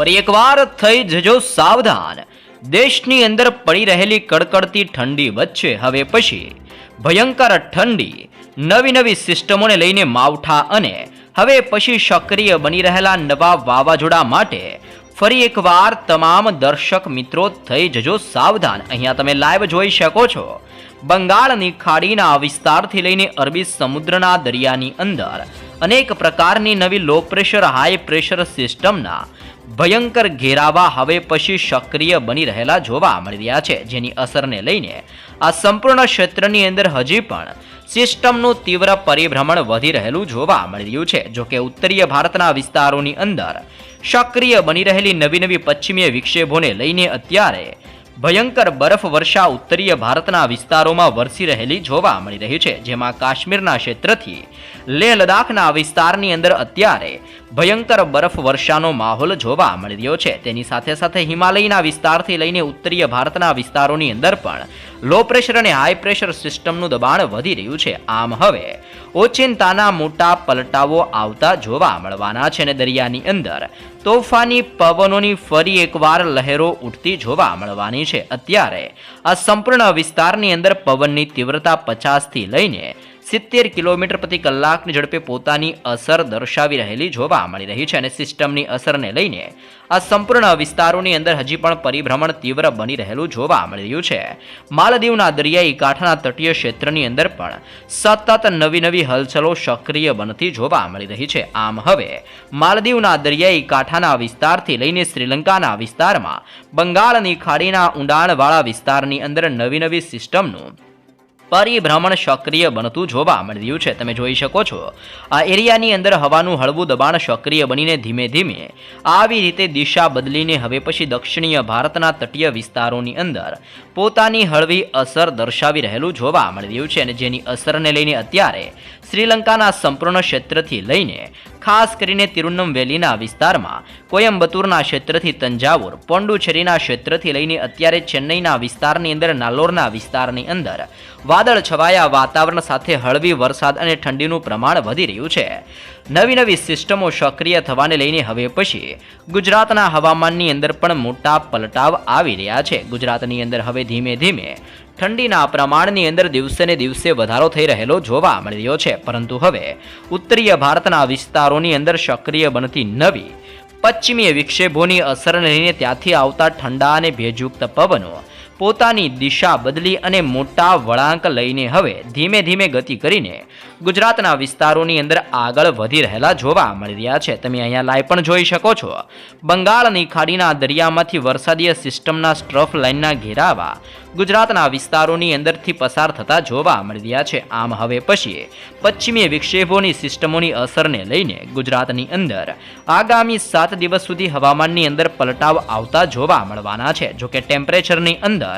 ફરી એકવાર થઈ જજો સાવધાન. દેશની અંદર પડી રહેલી કડકડતી ઠંડી વચ્ચે હવે પછી ભયંકર ઠંડી નવી નવી સિસ્ટમોને લઈને માવઠા અને હવે પછી સક્રિય બની રહેલા નવા વાવાઝોડા માટે ફરી એકવાર તમામ દર્શક મિત્રો થઈ જજો સાવધાન. અહીંયા તમે લાઈવ જોઈ શકો છો. બંગાળની ખાડીના વિસ્તારથી લઈને અરબી સમુદ્રના દરિયાની અંદર અનેક પ્રકારની નવી લો પ્રેશર હાઈ પ્રેશર સિસ્ટમના ભયંકર ઘેરાવા હવે પછી સક્રિય બની રહેલા જોવા મળી રહ્યા છે, જેની અસરને લઈને આ સંપૂર્ણ ક્ષેત્રની અંદર હજી પણ સિસ્ટમનું તીવ્ર પરિભ્રમણ વધી રહેલું જોવા મળી રહ્યું છે જોકે ઉત્તરીય ભારતના વિસ્તારોની અંદર સક્રિય બની રહેલી નવી નવી પશ્ચિમીય વિક્ષેપોને લઈને અત્યારે ભયંકર બરફ વર્ષા ઉત્તરીય ભારતના વિસ્તારોમાં વરસી રહેલી જોવા મળી રહી છે, જેમાં કાશ્મીરના ક્ષેત્રથી લેહ લદાખના વિસ્તારની અંદર અત્યારે ભયંકર બરફ વર્ષાનો માહોલ જોવા મળી રહ્યો છે. તેની સાથે સાથે હિમાલયના વિસ્તારથી લઈને ઉત્તરીય ભારતના વિસ્તારોની અંદર પણ લો પ્રેશર અને હાઈ પ્રેશર સિસ્ટમનું દબાણ વધી રહ્યું છે. આમ હવે ઓચિંતાના મોટા પલટાવો આવતા જોવા મળવાના છે અને દરિયાની અંદર તોફાની પવનોની ફરી એકવાર લહેરો ઉઠતી જોવા મળવાની છે. અત્યારે આ સંપૂર્ણ વિસ્તારની અંદર પવનની તીવ્રતા પચાસથી લઈને સિત્તેર કિલોમીટર પ્રતિ કલાકની ઝડપે પોતાની અસર દર્શાવી રહેલી જોવા મળી રહી છે અને સિસ્ટમની અસરને લઈને આ સંપૂર્ણ વિસ્તારોની અંદર હજી પણ પરિભ્રમણ તીવ્ર બની રહેલું જોવા મળી રહ્યું છે. માલદીવના દરિયાઈ કાંઠાના તટીય ક્ષેત્રની અંદર પણ સતત નવી નવી હલચલો સક્રિય બનતી જોવા મળી રહી છે. આમ હવે માલદીવના દરિયાઈ કાંઠાના વિસ્તારથી લઈને શ્રીલંકાના વિસ્તારમાં બંગાળની ખાડીના ઊંડાણવાળા વિસ્તારની અંદર નવી નવી સિસ્ટમનું પરિભ્રમણ સક્રિય બનતું જોવા મળ્યું છે. તમે જોઈ શકો છો, આ એરિયાની અંદર હવાનું હળવું દબાણ સક્રિય બનીને ધીમે ધીમે આવી રીતે દિશા બદલીને હવે પછી દક્ષિણીય ભારતના તટીય વિસ્તારોની અંદર પોતાની હળવી અસર દર્શાવી રહેલું જોવા મળી રહ્યું છે અને જેની અસરને લઈને અત્યારે શ્રીલંકાના સંપૂર્ણ ક્ષેત્રથી લઈને ખાસ કરીને તિરુનમવેલીના વિસ્તારમાં. કોયમ્બતુરના ક્ષેત્રથી તંજાવુર, પોંડુચેરીના ક્ષેત્રથી લઈને અત્યારે ચેન્નઈના વિસ્તારની અંદર, નાલોરના વિસ્તારની અંદર. વાદળ છવાયા વાતાવરણ સાથે હળવી વરસાદ અને ઠંડીનું પ્રમાણ વધી રહ્યું છે. નવી નવી સિસ્ટમો સક્રિય થવાને લઈને હવે પછી ગુજરાતના હવામાનની અંદર પણ મોટા પલટાવ આવી રહ્યા છે. ગુજરાતની અંદર હવે ધીમે ધીમે ઠંડીના પ્રમાણની અંદર દિવસે ને દિવસે વધારો થઈ રહેલો જોવા મળી રહ્યો છે. પરંતુ હવે ઉત્તરીય ભારતના વિસ્તારોની અંદર સક્રિય બનતી નવી પશ્ચિમીય વિક્ષેપોની અસરને લઈને ત્યાંથી આવતા ઠંડા અને ભેજયુક્ત પવનો પોતાની દિશા બદલી અને મોટા વળાંક લઈને હવે ધીમે ધીમે ગતિ કરીને ગુજરાતના વિસ્તારોની અંદર આગળ વધી રહેલા જોવા મળી રહ્યા છે. તમે અહીંયા લાઈવ પણ જોઈ શકો છો. બંગાળની ખાડીના દરિયામાંથી વરસાદીય સિસ્ટમના સ્ટ્રફ લાઇનના ઘેરાવા ગુજરાતના વિસ્તારોની અંદરથી પસાર થતા જોવા મળી રહ્યા છે. આમ હવે પછી પશ્ચિમી વિક્ષેપોની સિસ્ટમોની અસરને લઈને ગુજરાતની અંદર આગામી સાત દિવસ સુધી હવામાનની અંદર પલટાવ આવતા જોવા મળવાના છે. જોકે ટેમ્પરેચરની અંદર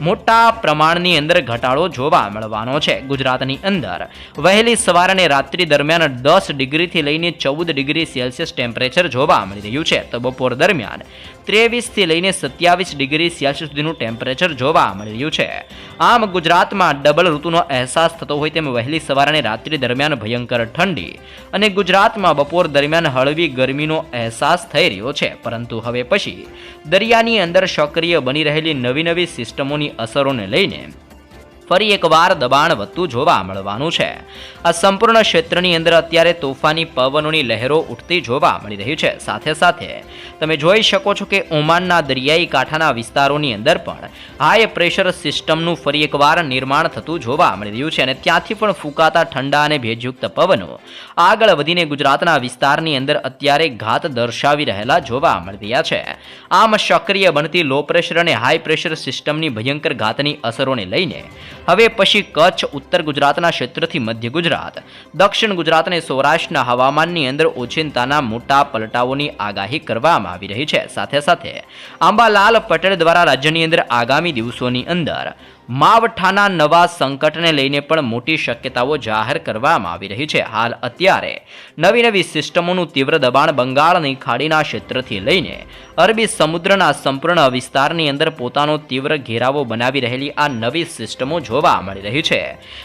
મોટા પ્રમાણની અંદર ઘટાડો જોવા મળવાનો છે ગુજરાતની અંદર. વહેલી સવાર અને રાત્રિ દરમિયાન દસ ડિગ્રીથી લઈને ચૌદ ડિગ્રી સેલ્સિયસ ટેમ્પરેચર જોવા મળી રહ્યું છે. તો બપોર દરમિયાન ત્રેવીસથી લઈને સત્યાવીસ ડિગ્રી સેલ્સિયસ સુધીનું ટેમ્પરેચર જોવા મળી રહ્યું છે. આમ ગુજરાતમાં ડબલ ઋતુનો અહેસાસ થતો હોય તેમ વહેલી સવાર અને રાત્રિ દરમિયાન ભયંકર ઠંડી અને ગુજરાતમાં બપોર દરમિયાન હળવી ગરમીનો અહેસાસ થઈ રહ્યો છે. પરંતુ હવે પછી દરિયાની અંદર સક્રિય બની રહેલી નવી નવી સિસ્ટમોની અસરોને લઈને ફરી એકવાર દબાણ વધતું જોવા મળવાનું છે. આ સંપૂર્ણ ક્ષેત્રની અંદર અત્યારે તોફાની પવનોની લહેરો ઉઠતી જોવા મળી રહી છે. સાથે સાથે તમે જોઈ શકો છો કે ઓમાનના દરિયાઈ કાંઠાના વિસ્તારોની અંદર પણ હાઈ પ્રેશર સિસ્ટમનું ફરી એકવાર નિર્માણ થતું જોવા મળી રહ્યું છે અને ત્યાંથી પણ ફૂંકાતા ઠંડા અને ભેજયુક્ત પવનો આગળ વધીને ગુજરાતના વિસ્તારની અંદર અત્યારે ઘાત દર્શાવી રહેલા જોવા મળી રહ્યા છે. આમ સક્રિય બનતી લો પ્રેશર અને હાઈ પ્રેશર સિસ્ટમની ભયંકર ઘાતની અસરોને લઈને હવે પછી કચ્છ, ઉત્તર ગુજરાતના ક્ષેત્રથી મધ્ય ગુજરાત. દક્ષિણ ગુજરાત અને સૌરાષ્ટ્રના હવામાનની અંદર ઓચિંતાના મોટા પલટાઓની આગાહી કરવામાં આવી રહી છે. સાથે સાથે આંબાલાલ પટેલ દ્વારા રાજ્યની અંદર આગામી દિવસોની અંદર માવઠાના નવા સંકટને લઈને પણ મોટી શક્યતાઓ જાહેર કરવામાં આવી રહી છે. હાલ અત્યારે નવી નવી સિસ્ટમોનું તીવ્ર દબાણ બંગાળની ખાડીના ક્ષેત્રથી લઈને અરબી સમુદ્રના સંપૂર્ણ વિસ્તારની અંદર પોતાનો તીવ્ર ઘેરાવો બનાવી રહેલી આ નવી સિસ્ટમો જોવા મળી રહી છે.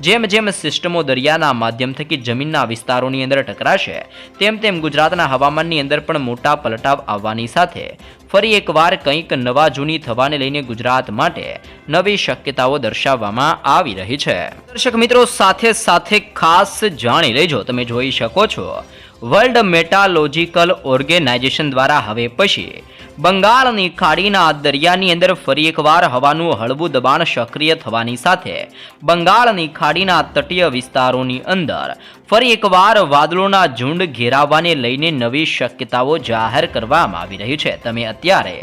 જેમ જેમ સિસ્ટમો દરિયાના માધ્યમ થકી જમીનના વિસ્તારોની અંદર ટકરાશે, તેમ તેમ ગુજરાતના હવામાનની અંદર પણ મોટા પલટાવ આવવાની સાથે ફરી એકવાર કંઈક નવા જૂની થવાને લઈને ગુજરાત માટે નવી શક્યતાઓ દર્શાવવામાં આવી રહી છે. દર્શક મિત્રો, સાથે સાથે ખાસ જાણી લેજો. તમે જોઈ શકો છો વર્લ્ડ મેટાલોજિકલ ઓર્ગેનાઇઝેશન દ્વારા હવે પછી બંગાળની ખાડીના દરિયાની અંદર ફરી એકવાર હવાનું હળવું દબાણ સક્રિય થવાની સાથે બંગાળની ખાડીના તટીય વિસ્તારોની અંદર ફરી એકવાર વાદળોના ઝુંડ ઘેરાવાને લઈને નવી શક્યતાઓ જાહેર કરવામાં આવી રહી છે. તમે અત્યારે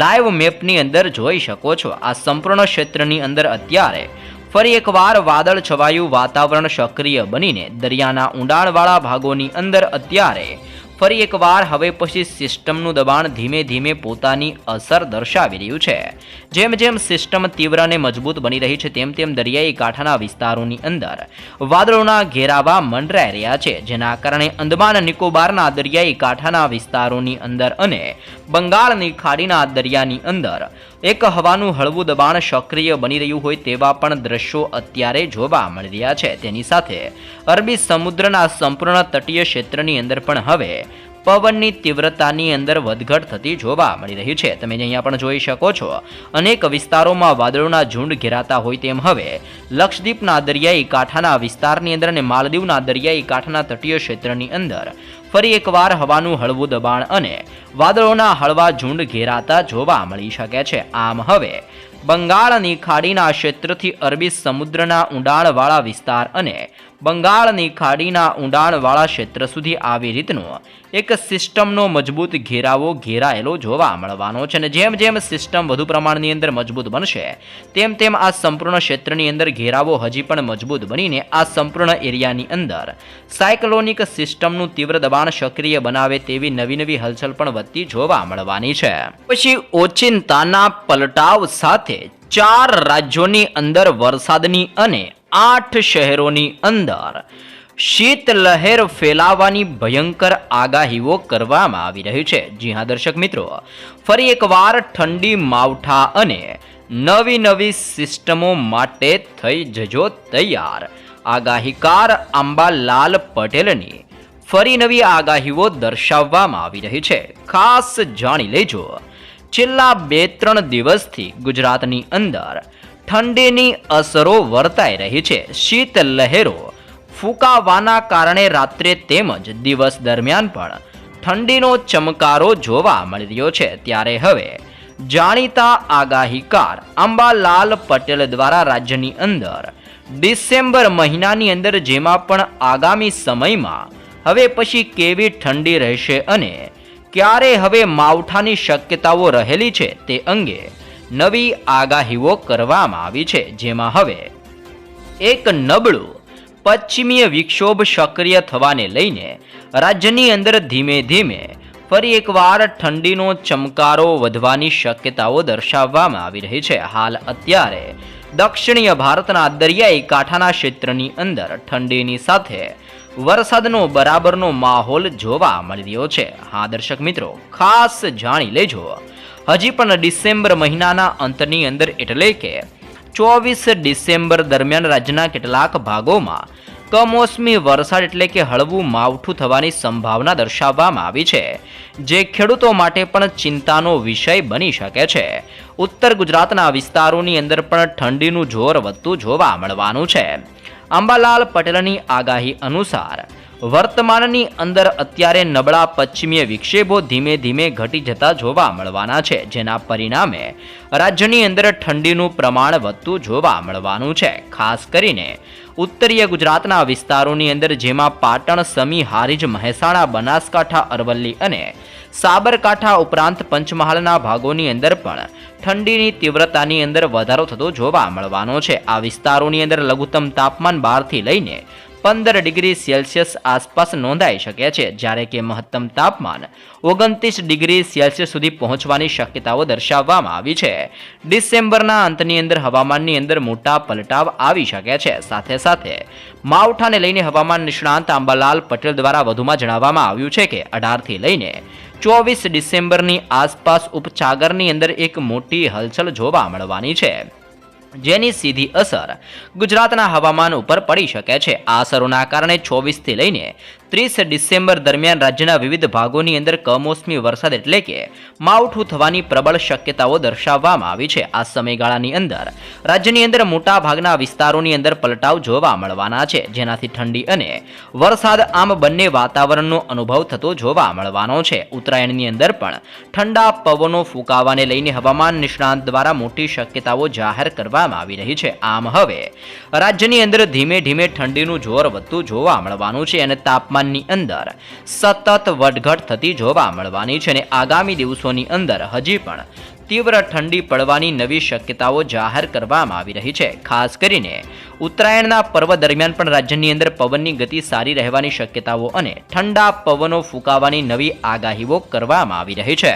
લાઈવ મેપની અંદર જોઈ શકો છો. આ સંપૂર્ણ ક્ષેત્રની અંદર અત્યારે ફરી એકવાર વાદળ છવાયું, વાતાવરણ સક્રિય બનીને દરિયાના ઊંડાણવાળા ભાગોની અંદર અત્યારે ફરી એકવાર હવે પછી સિસ્ટમનું દબાણ ધીમે ધીમે પોતાની અસર દર્શાવી રહ્યું છે. જેમ જેમ સિસ્ટમ તીવ્ર અને મજબૂત બની રહી છે, તેમ તેમ દરિયાઈ કાંઠાના વિસ્તારોની અંદર વાદળોના ઘેરાવા મંડરાઈ રહ્યા છે, જેના કારણે અંદમાન નિકોબારના દરિયાઈ કાંઠાના વિસ્તારોની અંદર અને બંગાળની ખાડીના દરિયાની અંદર એક હવાનું હળવું દબાણ સક્રિય બની રહ્યું હોય તેવા પણ દ્રશ્યો અત્યારે જોવા મળી રહ્યા છે. તેની સાથે અરબી સમુદ્રના સંપૂર્ણ તટીય ક્ષેત્રની અંદર પણ હવે પવનની તીવ્રતાની અંદર વધઘટ થતી જોવા મળી રહી છે. તમે અહીંયા પણ જોઈ શકો છો, અનેક વિસ્તારોમાં વાદળોના ઝુંડ ઘેરાતા હોય તેમ હવે. લક્ષદ્વીપના દરિયાઈ કાંઠાના વિસ્તારની અંદર અને માલદીવના દરિયાઈ કાંઠાના તટીય ક્ષેત્રની અંદર ફરી એકવાર હવાનું હળવું દબાણ અને વાદળોના હળવા ઝુંડ ઘેરાતા જોવા મળી શકે છે. આમ હવે બંગાળની ખાડીના ક્ષેત્રથી અરબી સમુદ્રના ઊંડાણવાળા વિસ્તાર અને બંગાળની ખાડીના ઊંડાણવાળા ક્ષેત્ર સુધી આવી રીતનો એક સિસ્ટમનો મજબૂત ઘેરાવો ઘેરાયેલો જોવા મળવાનો છે અને જેમ જેમ સિસ્ટમ વધુ પ્રમાણની અંદર મજબૂત બનશે, તેમ તેમ આ સંપૂર્ણ ક્ષેત્રની અંદર ઘેરાવો હજી પણ મજબૂત બનીને આ સંપૂર્ણ એરિયાની અંદર સાયક્લોનિક સિસ્ટમનું તીવ્ર દબાણ સક્રિય બનાવે તેવી નવી નવી હલચલ પણ વધતી જોવા મળવાની છે. પછી ઓચિંતાના પલટાવ સાથે ચાર રાજ્યોની અંદર વરસાદની અને આઠ શહેરોની અંદર શીત લહેર ફેલાવાની ભયંકર આગાહીઓ કરવામાં આવી રહી છે. જી હા, દર્શક મિત્રો, ફરી એકવાર ઠંડી, માવઠા અને નવી નવી સિસ્ટમો માટે થઈ જજો તૈયાર. આગાહીકાર આંબાલાલ પટેલની ફરી નવી આગાહીઓ દર્શાવવામાં આવી રહી છે. ખાસ જાણી લેજો. છેલ્લા બે ત્રણ દિવસથી ગુજરાતની અંદર ઠંડીની અસરો વર્તાઈ રહી છે. શીત લહેરો ફૂંકાવાના કારણે રાત્રે તેમજ દિવસ દરમિયાન પણ ઠંડીનો ચમકારો જોવા મળી રહ્યો છે. ત્યારે હવે જાણીતા આગાહીકાર અંબાલાલ પટેલ દ્વારા રાજ્યની અંદર ડિસેમ્બર મહિનાની અંદર જેમાં પણ આગામી સમયમાં હવે પછી કેવી ઠંડી રહેશે અને ક્યારે હવે માવઠાની શક્યતાઓ રહેલી છે તે અંગે નવી આગાહીઓ કરવામાં આવી છે, જેમાં હવે એક નબળું પશ્ચિમીય વિક્ષોભ સક્રિય થવાને લઈને રાજ્યની અંદર ધીમે ધીમે ફરી એકવાર ઠંડીનો ચમકારો વધવાની શક્યતાઓ દર્શાવવામાં આવી રહી છે. હાલ અત્યારે દક્ષિણીય ભારતના દરિયાઈ કાંઠાના ક્ષેત્રની અંદર ઠંડીની સાથે વરસાદનો બરાબરનો માહોલ જોવા મળી રહ્યો છે. હા, દર્શક મિત્રો, ખાસ જાણી લેજો હજી પણ ડિસેમ્બર મહિનાના અંતની અંદર એટલે કે ચોવીસ ડિસેમ્બર દરમિયાન રાજ્યના કેટલાક ભાગોમાં કમોસમી વરસાદ એટલે કે હળવું માવઠું થવાની સંભાવના દર્શાવવામાં આવી છે. જે ખેડૂતો માટે પણ ચિંતાનો વિષય બની શકે છે. ઉત્તર ગુજરાતના વિસ્તારોની અંદર પણ ઠંડીનું જોર વધતું જોવા મળવાનું છે. અંબાલાલ પટેલની આગાહી અનુસાર વર્તમાનની અંદર અત્યારે નબળા પશ્ચિમીય વિક્ષેપો ધીમે ધીમે ઘટી જતા જોવા મળવાના છે, જેના પરિણામે રાજ્યની અંદર ઠંડીનું પ્રમાણ વધતું જોવા મળવાનું છે. ખાસ કરીને ઉત્તરીય ગુજરાતના વિસ્તારોની અંદર, જેમાં પાટણ, સમી, હારીજ, મહેસાણા, બનાસકાંઠા, અરવલ્લી અને સાબરકાંઠા ઉપરાંત પંચમહાલના ભાગોની અંદર પણ ઠંડીની તીવ્રતાની અંદર વધારો થતો જોવા મળવાનો છે. આ વિસ્તારોની અંદર લઘુત્તમ તાપમાન બારથી લઈને પંદર ડિગ્રી સેલ્સિયસ આસપાસ નોંધાઈ શકે છે, જ્યારે કે મહત્તમ તાપમાન ઓગણત્રીસ ડિગ્રી સેલ્સિયસ સુધી પહોંચવાની શક્યતાઓ દર્શાવવામાં આવી છે. ડિસેમ્બરના અંતની અંદર હવામાનની અંદર મોટા પલટાવ આવી શકે છે. સાથે સાથે માવઠાને લઈને હવામાન નિષ્ણાંત આંબાલાલ પટેલ દ્વારા વધુમાં જણાવવામાં આવ્યું છે કે અઢારથી લઈને ચોવીસ ડિસેમ્બરની આસપાસ ઉપચાગરની અંદર એક મોટી હલચલ જોવા મળવાની છે. જેની સીધી અસર ગુજરાતના હવામાન ઉપર પડી શકે છે. આ અસરોના કારણે ચોવીસથી લઈને ત્રીસ ડિસેમ્બર દરમિયાન રાજ્યના વિવિધ ભાગોની અંદર કમોસમી વરસાદ એટલે કે માવઠું થવાની પ્રબળ શક્યતાઓ દર્શાવવામાં આવી છે. આ સમયગાળાની અંદર રાજ્યની અંદર મોટા ભાગના વિસ્તારોની અંદર પલટાવ જોવા મળવાના છે. જેનાથી ઠંડી અને વરસાદ આમ બંને વાતાવરણનો અનુભવ થતો જોવા મળવાનો છે. ઉત્તરાયણની અંદર પણ ઠંડા પવનો ફૂંકાવાને લઈને હવામાન નિષ્ણાંત દ્વારા મોટી શક્યતાઓ જાહેર કરવામાં આવી રહી છે. આમ હવે રાજ્યની અંદર ધીમે ધીમે ઠંડીનું જોર વધતું જોવા મળવાનું છે અને તાપમાનની અંદર સતત વધઘટ થતી જોવા મળવાની છે અને આગામી દિવસોની અંદર હજી પણ તીવ્ર ઠંડી પડવાની નવી શક્યતાઓ જાહેર કરવામાં આવી રહી છે. ખાસ કરીને ઉત્તરાયણના પર્વ દરમિયાન પણ રાજ્યની અંદર પવનની ગતિ સારી રહેવાની શક્યતાઓ અને ઠંડા પવનો ફૂંકાવાની નવી આગાહીઓ કરવામાં આવી રહી છે.